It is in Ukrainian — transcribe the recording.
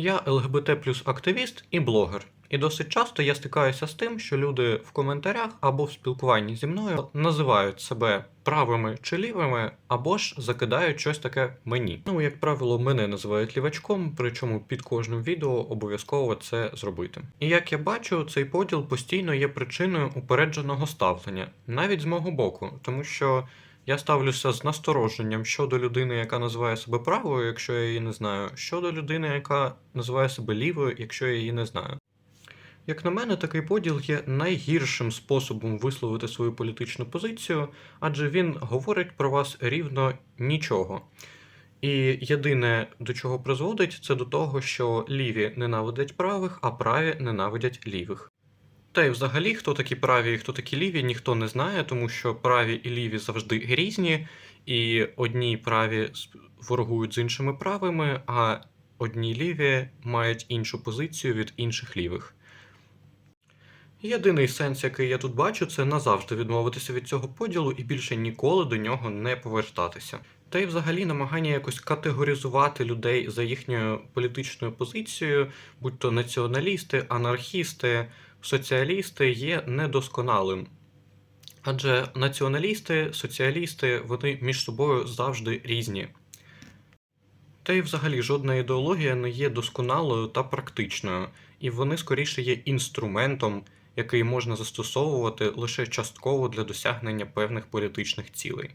Я ЛГБТ плюс активіст і блогер. І досить часто я стикаюся з тим, що люди в коментарях або в спілкуванні зі мною називають себе правими чи лівими, або ж закидають щось таке мені. Ну, як правило, мене називають лівачком, причому під кожним відео обов'язково це зробити. І як я бачу, цей поділ постійно є причиною упередженого ставлення, навіть з мого боку, тому що. Я ставлюся з настороженням щодо людини, яка називає себе правою, якщо я її не знаю, щодо людини, яка називає себе лівою, якщо я її не знаю. Як на мене, такий поділ є найгіршим способом висловити свою політичну позицію, адже він говорить про вас рівно нічого. І єдине, до чого призводить, це до того, що ліві ненавидять правих, а праві ненавидять лівих. Та й взагалі, хто такі праві і хто такі ліві, ніхто не знає, тому що праві і ліві завжди різні, і одні праві ворогують з іншими правими, а одні ліві мають іншу позицію від інших лівих. Єдиний сенс, який я тут бачу, це назавжди відмовитися від цього поділу і більше ніколи до нього не повертатися. Та й взагалі намагання якось категоризувати людей за їхньою політичною позицією, будь то націоналісти, анархісти, соціалісти, є недосконалим. Адже націоналісти, соціалісти, вони між собою завжди різні. Та й взагалі жодна ідеологія не є досконалою та практичною, і вони скоріше є інструментом, який можна застосовувати лише частково для досягнення певних політичних цілей.